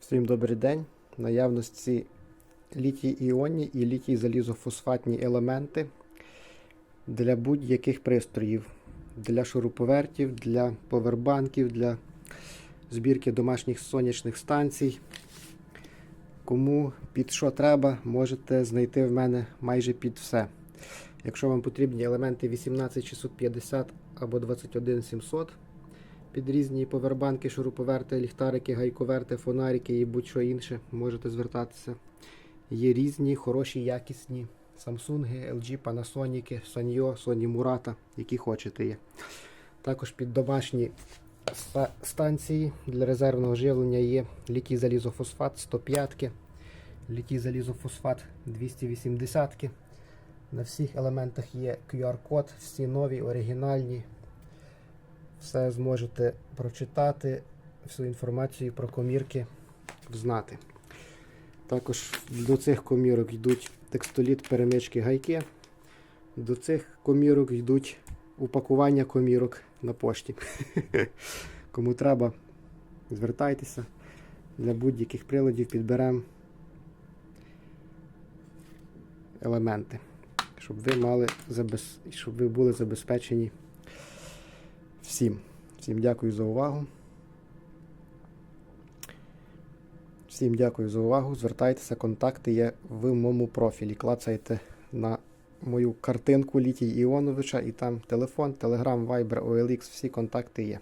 Всім добрий день. Наявності літій іонні і літій залізофосфатні елементи для будь-яких пристроїв. Для шуруповертів, для повербанків, для збірки домашніх сонячних станцій. Кому під що треба, можете знайти в мене майже під все. Якщо вам потрібні елементи 18650 або 21700 під різні повербанки, шуруповерти, ліхтарики, гайковерти, фонарики і будь-що інше, можете звертатися. Є різні, хороші, якісні Samsung, LG, Panasonic, Sanyo, Sony Murata, які хочете є. Також під домашні станції для резервного живлення є літій залізофосфат 105, літій залізофосфат 280. На всіх елементах є QR-код, всі нові, оригінальні. Все зможете прочитати, всю інформацію про комірки знати. Також до цих комірок йдуть текстоліт, перемички, гайки. До цих комірок йдуть упакування комірок на пошті. Кому треба, звертайтеся. Для будь-яких приладів підберемо елементи, щоб ви мали щоб ви були забезпечені всім. Всім дякую за увагу. Всім дякую за увагу. Звертайтеся, контакти є в моєму профілі. Клацайте на мою картинку Літій Іоновича і там телефон, телеграм, вайбер, OLX, всі контакти є.